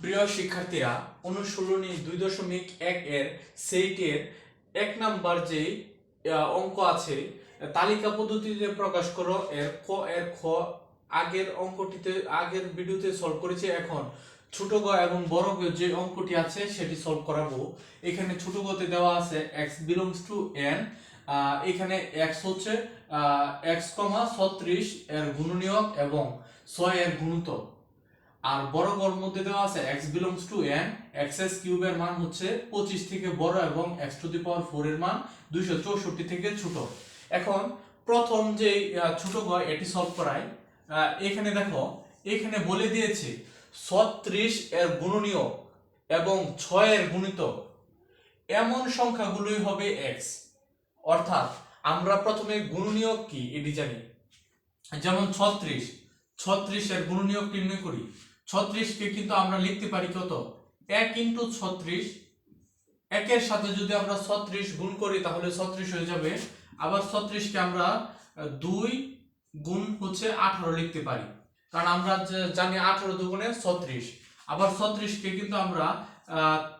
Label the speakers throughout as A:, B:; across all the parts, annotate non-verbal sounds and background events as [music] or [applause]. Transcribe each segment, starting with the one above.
A: প্রিয় শিক্ষার্থীরা, অনুশীলনী দুই দশমিক এক এর সেইটের এক নাম্বার যে অঙ্ক আছে, তালিকা পদ্ধতিতে প্রকাশ করো। এর ক, এর খ আগের অঙ্কটিতে, আগের ভিডিওতে সলভ করেছি। এখন ছোট গ এবং বড় গ যে অঙ্কটি আছে, সেটি সলভ করাবো। এখানে ছোট গতে দেওয়া আছে x বিলংস টু n এখানে x হচ্ছে x কমা ছত্রিশ এর গুণনীয়ক এবং ছয় এর গুণিতক। আর বড় গড় মধ্যে দেওয়া আছে x belongs to n, x s কিউবের মান হচ্ছে 25 থেকে বড় এবং x টু দি পাওয়ার 4 এর মান 264 থেকে ছোট। এখন প্রথম যে ছোট গ, এটি সলভ করাই। এখানে দেখো, এখানে বলে দিয়েছে 36 এর গুণনীয় এবং 6 এর গুণিতক। এমন সংখ্যাগুলোই হবে x অর্থাৎ আমরা প্রথমে গুণনীয়ক কি, এটি জানি। যেমন 36 36 এর গুণনীয়ক নির্ণয় করি। 36 কে কিন্তু আমরা লিখতে পারি কত? 1 ইন্টু 36 একের সাথে যদি আমরা 36 গুণ করি, তাহলে 36 হয়ে যাবে। আবার 36 কে আমরা 2 গুণ হচ্ছে 18 লিখতে পারি। কারণ আমরা জানি 18 দুগুণে 36 আবার 36 কে কিন্তু আমরা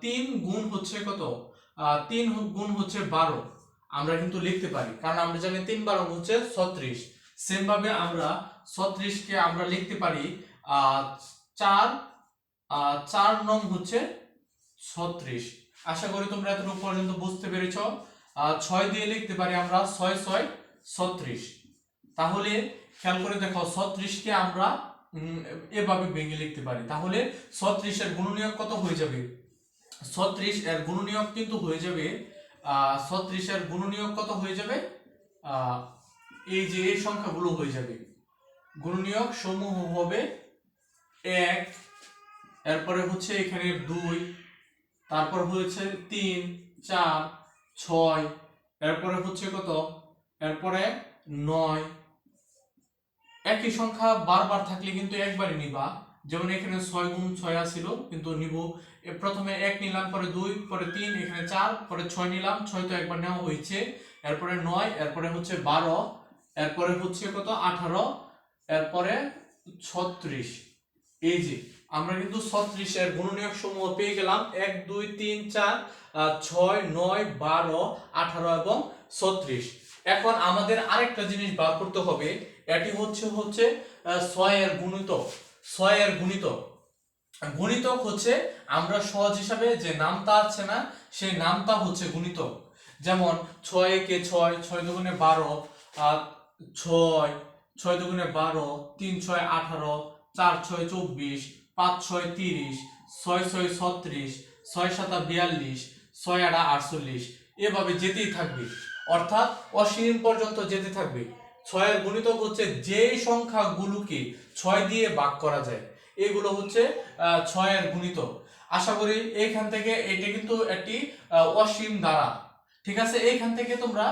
A: 3 গুণ হচ্ছে কত? 3 গুণ হচ্ছে 12 আমরা কিন্তু লিখতে পারি। কারণ আমরা জানি 3 বারং হচ্ছে 36 সেম ভাবে আমরা 36 কে আমরা লিখতে পারি চার চার নং হচ্ছে ছত্রিশ। আশা করি তোমরা এতটুকু পর্যন্ত বুঝতে পেরেছ। ছয় দিয়ে লিখতে পারি আমরা ছয় ছয়, ছত্রিশ। তাহলে খেয়াল করে দেখো, ছত্রিশকে আমরা এভাবে ভেঙে লিখতে পারি। তাহলে ছত্রিশের গুণনীয়ক কত হয়ে যাবে? ছত্রিশ এর গুণনীয়ক কিন্তু হয়ে যাবে ছত্রিশের গুণনীয়ক কত হয়ে যাবে? এই যে এই সংখ্যাগুলো হয়ে যাবে। গুণনীয়ক সমূহ হবে এক, এরপরে হচ্ছে এখানে দুই, তারপর হয়েছে তিন, চার, ছয়, এরপরে হচ্ছে কত? এরপরে নয়। একই সংখ্যা বারবার থাকলে কিন্তু একবারই নিবা। যেমন এখানে ছয় গুণ ছয় আসছিল কিন্তু নিব। প্রথমে এক নিলাম, পরে দুই, পরে তিন, এখানে চার, পরে ছয় নিলাম, ছয় তো একবার নেওয়া হয়েছে। এরপরে নয়, এরপরে হচ্ছে বারো, এরপরে হচ্ছে কত? আঠারো, এরপরে ছত্রিশ। এই যে, আমরা কিন্তু ছত্রিশের গুণনীয়ক সমূহ পেয়ে গেলাম। এক, দুই, তিন, চার ছয়, নয়, বারো, আঠারো এবং ছত্রিশ। এখন আমাদের আরেকটা জিনিস বার করতে হবে, এটি হচ্ছে হচ্ছে ছয়ের গুণিতক ছয়ের গুণিতক গুণিতক হচ্ছে, আমরা সহজ হিসাবে যে নামতা আছে না, সেই নামতা হচ্ছে গুণিতক। যেমন, ছয় একে ছয় ছয় দুগুণে বারো ছয় ছয় দুগুণে বারো, তিন, ছয়, আঠারো চার ছয় চব্বিশ, পাঁচ ছয় তিরিশ, ছয় ছয় ছত্রিশ, ছয় সাতা বিয়াল্লিশ, ছয় আটা আটচল্লিশ। এভাবে যেতেই থাকবে। অর্থাৎ অসীম পর্যন্ত যেতে থাকবে। ছয়ের গুণিতক হচ্ছে যেই সংখ্যাগুলোকে ছয় দিয়ে ভাগ করা যায়। এগুলো হচ্ছে ছয়ের গুণিতক। আশা করি এইখান থেকে এটা কিন্তু একটি অসীম দ্বারা। ঠিক আছে? এইখান থেকে তোমরা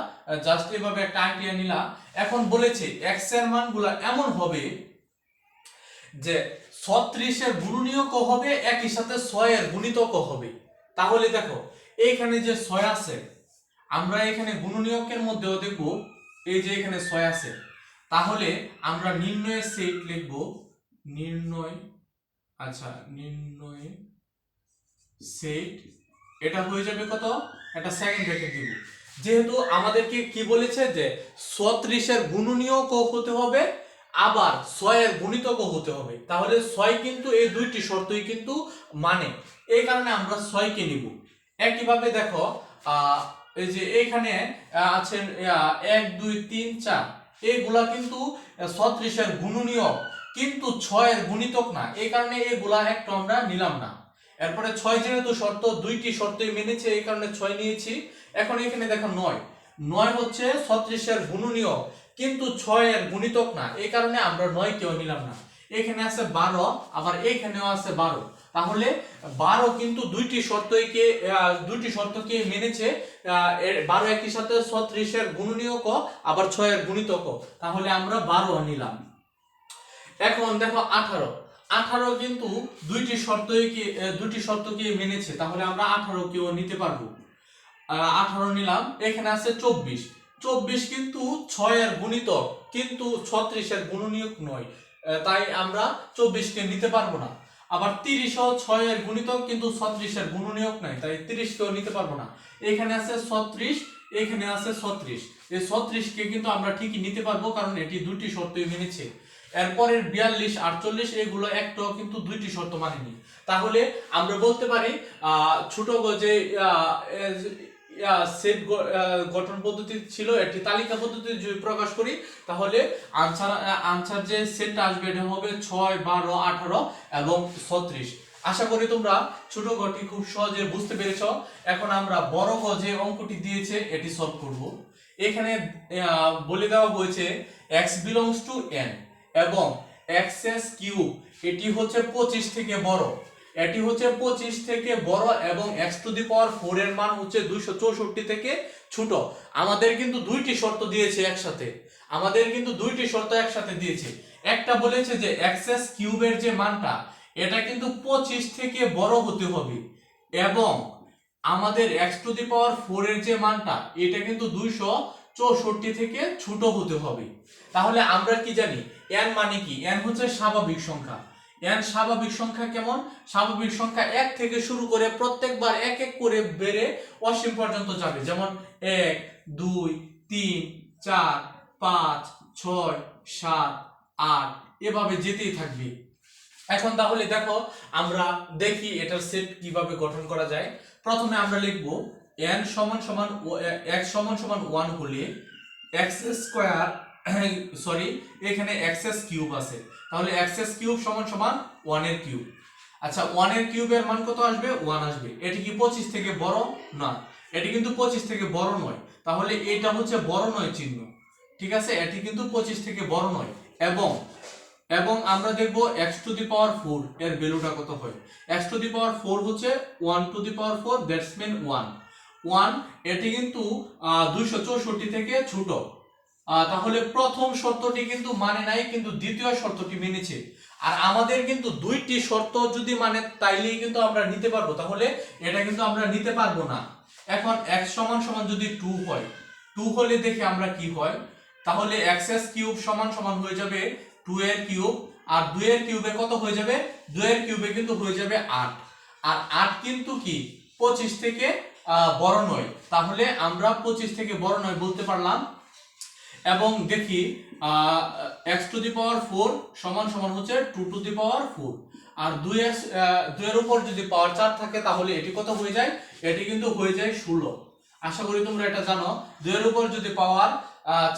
A: জাস্ট এভাবে একটা আইডিয়া নিলা। এখন বলেছে এক্সের মানগুলা এমন হবে যে ছত্রিশের গুণনীয়কও হবে, একই সাথে ছয়ের গুণিতকও হবে। তাহলে দেখো, এইখানে যে ছয় আছে, আমরা এখানে গুণনীয়কের মধ্যেও দেখব, এই যে এখানে ছয় আছে। তাহলে আমরা নির্ণয়ের সেট লিখব, নির্ণয় আচ্ছা নির্ণয় সেট, এটা হয়ে যাবে কত? এটা সেকেন্ড ব্র্যাকেট দিব। যেহেতু আমাদেরকে কি বলেছে যে, ছত্রিশের গুণনীয়কও হতে হবে আবার ছয়ের গুণিতকও হতে হবে। তাহলে ছয় কিন্তু এই দুইটি শর্তই কিন্তু মানে। এই কারণে আমরা ছয়কে নিব। একইভাবে দেখো এই যে এইখানে আহ, আছে এক দুই তিন চার। এইগুলা কিন্তু ছত্রিশের গুণনীয়ক। কিন্তু ছয়ের গুণিতক না। এই কারণে এইগুলা একটু আমরা নিলাম না। এরপরে ছয় যেহেতু শর্ত দুইটি শর্তই মেনেছে এই কারণে ছয় নিয়েছি। এখন এখানে দেখো নয়। নয় হচ্ছে ছত্রিশের গুণনীয়ক। কিন্তু ছয় এর গুণিতক না। এই কারণে আমরা নয় কেউ নিলাম না। এখানে আছে বারো, আবার এইখানেও আছে বারো। তাহলে বারো কিন্তু দুইটি শর্তকে দুইটি শর্তকে মেনেছে এর বারো একই সাথে ছত্রিশের গুণনীয়ক, আবার ছয়ের গুণিতক। তাহলে আমরা বারো নিলাম। এখন দেখো আঠারো। আঠারো কিন্তু দুইটি শর্তকে দুইটি শর্তকে মেনেছে। তাহলে আমরা আঠারো কেও নিতে পারব। আঠারো নিলাম। এখানে আছে চব্বিশ। চব্বিশ কিন্তু ছয়ের গুণিতক কিন্তু ছত্রিশের গুণনীয়ক নয়। তাই আমরা চব্বিশকে নিতে পারব না। আবার তিরিশ ও ছয় এর গুণিতক কিন্তু ছত্রিশের গুণনীয়ক নাই তাই তিরিশকেও নিতে পারব না। এখানে আছে ছত্রিশ, এখানে আছে ছত্রিশ। এই ছত্রিশকে কিন্তু আমরা ঠিকই নিতে পারব, কারণ এটি দুটি শর্তই মেনেছে। এরপরের বিয়াল্লিশ, আটচল্লিশ, এগুলো একটাও কিন্তু দুইটি শর্ত মানেনি। তাহলে আমরা বলতে পারি ছোট যে সেট গঠন পদ্ধতি ছিল এটি তালিকা পদ্ধতি যদি প্রকাশ করি, তাহলে আনসার আনসার যে সেটটা আসবে এটা হবে ছয়, বারো, আঠারো এবং ছত্রিশ। আশা করি তোমরা ছোট গটি খুব সহজে বুঝতে পেরেছ। এখন আমরা বড় গ যে অঙ্কটি দিয়েছে, এটি সলভ করব। এখানে বলে দেওয়া হয়েছে এক্স বিলংস টু n এবং x এস কিউব এটি হচ্ছে পঁচিশ থেকে বড়। এটি হচ্ছে পঁচিশ থেকে বড় এবং x to the power four এর মান হচ্ছে দুইশো চৌষট্টি থেকে ছোট। আমাদের কিন্তু দুইটি শর্ত দিয়েছে একসাথে। আমাদের কিন্তু দুইটি শর্ত একসাথে দিয়েছে। একটা বলেছে যে এক্সএস কিউবের যে মানটা, এটা কিন্তু পঁচিশ থেকে বড় হতে হবে। এবং আমাদের x to the power four এর যে মানটা, এটা কিন্তু দুইশো চৌষট্টি থেকে ছোট হতে হবে। তাহলে আমরা কি জানি? এন মানে কি? এন হচ্ছে স্বাভাবিক সংখ্যা। এন স্বাভাবিক সংখ্যা কেমন? স্বাভাবিক সংখ্যা এক থেকে শুরু করে প্রত্যেকবার এক এক করে বেড়ে অসীম পর্যন্ত যাবে। যেমন এক, দুই, তিন, চার, পাঁচ, ছয়, সাত, আট, এভাবে যেতেই থাকবে। এখন তাহলে দেখো, আমরা দেখি এটার সেট কীভাবে গঠন করা যায়। প্রথমে আমরা লিখব এন সমান সমান x সমান সমান ওয়ান হলে x স্কোয়ার সরি [coughs] এখানে xs কিউব আছে। তাহলে xs কিউব সমান সমান 1 এর কিউব আচ্ছা 1 এর কিউবের মান কত আসবে? 1 আসবে। এটি কি 25 থেকে বড়? না। এটি কিন্তু 25 থেকে বড় নয়। তাহলে এটা হচ্ছে বড় নয় চিহ্ন। ঠিক আছে? এটি কিন্তু 25 থেকে বড় নয়। এবং এবং আমরা দেখব x টু দি পাওয়ার 4 এর ভ্যালুটা কত হয়? x টু দি পাওয়ার 4 হচ্ছে 1 two the power 4 that's mean 1 1 এটি কিন্তু দুইশো চৌষট্টি থেকে ছোট। তাহলে প্রথম শর্তটি কিন্তু মানে নাই, কিন্তু দ্বিতীয় শর্তটি মেনেছে আর আমাদের কিন্তু দুইটি শর্ত যদি মানে তাইলেই কিন্তু আমরা নিতে পারব। তাহলে এটা কিন্তু আমরা নিতে পারব না। এখন x সমান সমান যদি 2 হয় 2 হলে দেখি আমরা কি হয়? তাহলে xs কিউব সমান সমান হয়ে যাবে 2 এর কিউব আর 2 এর কিউবে কত হয়ে যাবে? 2 এর কিউবে কিন্তু হয়ে যাবে 8 আর 8 কিন্তু কি? 25 থেকে বড় নয়। তাহলে আমরা 25 থেকে বড় নয় বলতে পারলাম। এবং দেখি x to the power four সমান সমান হচ্ছে two to the power four আর 2 এর আহ, 2 এর উপর যদি পাওয়ার চার থাকে তাহলে এটি কত হয়ে যায়? এটি কিন্তু হয়ে যায় 16 আশা করি তোমরা এটা জানো। 2 এর উপর যদি পাওয়ার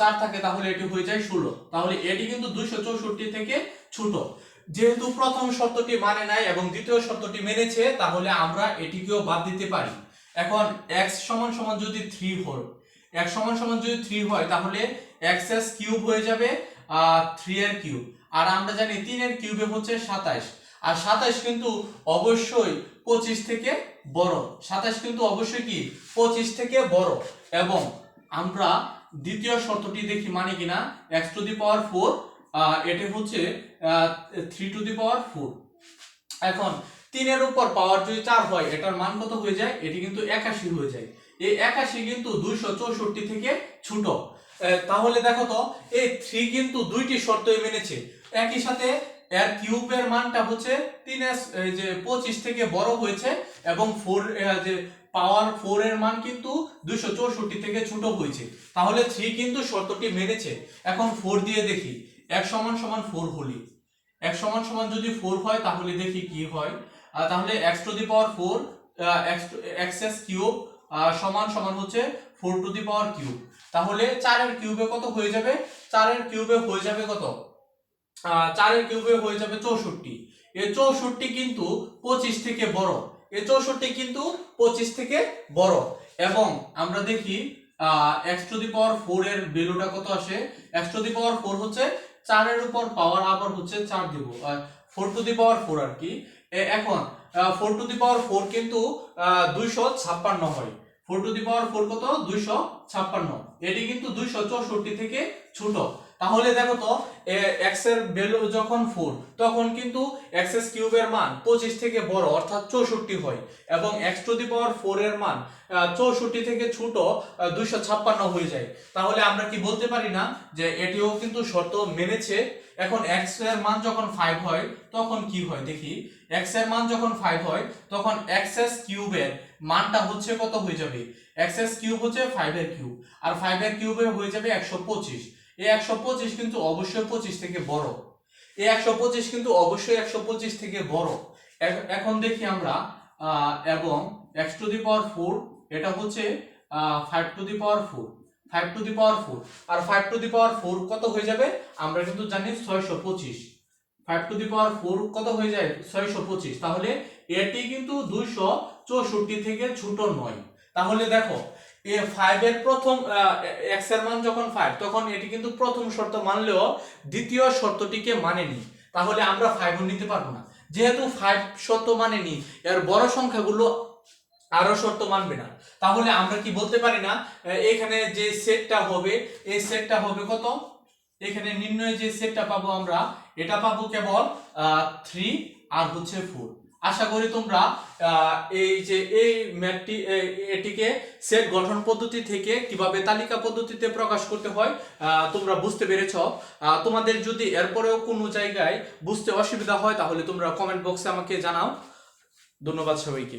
A: চার থাকে তাহলে এটি হয়ে যায় 16 তাহলে এটি কিন্তু 264 থেকে ছোট। যেহেতু প্রথম শর্তটি মানে নাই এবং দ্বিতীয় শর্তটি মেনেছে তাহলে আমরা এটিকেও বাদ দিতে পারি। এখন এক্স সমান সমান যদি থ্রি হয় x সমান সমান যদি 3 হয়, তাহলে xs কিউব হয়ে যাবে 3 এর কিউব আর আমরা জানি 3 এর কিউবে হচ্ছে 27 আর 27 কিন্তু অবশ্যই 25 থেকে বড়। 27 কিন্তু অবশ্যই কি? 25 থেকে বড়। এবং আমরা দ্বিতীয় শর্তটি দেখি মানে কিনা? x টু দি পাওয়ার 4 এটি হচ্ছে three to the power four এখন তিনের উপর পাওয়ার যদি চার হয়, এটার মান কত হয়ে যায়? এটি কিন্তু একাশি হয়ে যায়। এই একাশি কিন্তু দুইশো চৌষট্টি থেকে ছোট। তাহলে দেখো তো, এই থ্রি কিন্তু দুইটি শর্তই মেনেছে। একই সাথে এর কিউবের মানটা হচ্ছে তিন যে পঁচিশ থেকে বড় হয়েছে এবং ফোর যে পাওয়ার ফোর এর মান কিন্তু দুইশো চৌষট্টি থেকে ছোট হয়েছে। তাহলে থ্রি কিন্তু শর্তটি মেনেছে। এখন ফোর দিয়ে দেখি। এক সমান সমান ফোর হলি। এক সমান সমান যদি ফোর হয়, তাহলে দেখি কি হয়। তাহলে x to the power four x s cube সমান সমান হচ্ছে four to the power cube তাহলে চারের কিউবে কত হয়ে যাবে? চারের কিউবে হয়ে যাবে কত? চারের কিউবে হয়ে যাবে চৌষট্টি। এই চৌষট্টি কিন্তু পঁচিশ থেকে বড়। এই চৌষট্টি কিন্তু পঁচিশ থেকে বড়। এবং আমরা দেখি x to the power four এর ভ্যালুটা কত আসে? X to the power four হচ্ছে চারের উপর পাওয়ার আবার হচ্ছে চার দিব। Four to the power four আর কি। এখন four to the power four কিন্তু দুইশো ছাপ্পান্ন হয়। Four to the power four কত? দুইশো ছাপ্পান্ন। এটি কিন্তু দুইশো চৌষট্টি থেকে ছোট। তাহলে দেখো তো এক্সের ভ্যালু যখন ফোর তখন কিন্তু এস কিউবের মান পঁচিশ থেকে বড়, অর্থাৎ চৌষট্টি হয়। এবং x to the power four এর মান চৌষট্টি থেকে ছোট দুইশো ছাপ্পান্ন হয়ে যায়। তাহলে আমরা কি বলতে পারি না যে এটিও কিন্তু শর্ত মেনেছে? এখন এক্সের মান যখন ফাইভ হয়, তখন কি হয় দেখি? এক্সের মান যখন ফাইভ হয়, তখন এস কিউবের মানটা হচ্ছে কত হয়ে যাবে? এস কিউব হচ্ছে ফাইভ এর কিউব আর ফাইভ এর কিউবে হয়ে যাবে একশো পঁচিশ। এই একশো পঁচিশ কিন্তু অবশ্যই পঁচিশ থেকে বড়। এই একশো পঁচিশ কিন্তু অবশ্যই একশো পঁচিশ থেকে বড়। এখন দেখি আমরা এবং x to the power four এটা হচ্ছে five to the power four five to the power four R five to the power four কত হয়ে যাবে? আমরা কিন্তু জানি ছয়শো পঁচিশ। Five to the power four কত হয়ে যায়? ছয়শো পঁচিশ। তাহলে এটি কিন্তু দুইশো চৌষট্টি থেকে ছোট নয়। তাহলে দেখো এ ফাইভ এর প্রথম এক্সের মান যখন ফাইভ তখন এটি কিন্তু প্রথম শর্ত মানলেও দ্বিতীয় শর্তটিকে মানেনি। তাহলে আমরা ফাইভ নিতে পারব না। যেহেতু ফাইভ শর্ত মানেনি, এর বড় সংখ্যাগুলো আরও শর্ত মানবে না। তাহলে আমরা কি বলতে পারি না এখানে যে সেটটা হবে এই সেটটা হবে কত? এখানে নির্ণয় যে সেটটা পাবো আমরা, এটা পাবো কেবল থ্রি আর হচ্ছে ফোর আশা করি তোমরা এই যে এই ম্যাপটি এটিকে সেট গঠন পদ্ধতি থেকে কীভাবে তালিকা পদ্ধতিতে প্রকাশ করতে হয় তোমরা বুঝতে পেরেছ। তোমাদের যদি এরপরেও কোনো জায়গায় বুঝতে অসুবিধা হয়, তাহলে তোমরা কমেন্ট বক্সে আমাকে জানাও। ধন্যবাদ সবাইকে।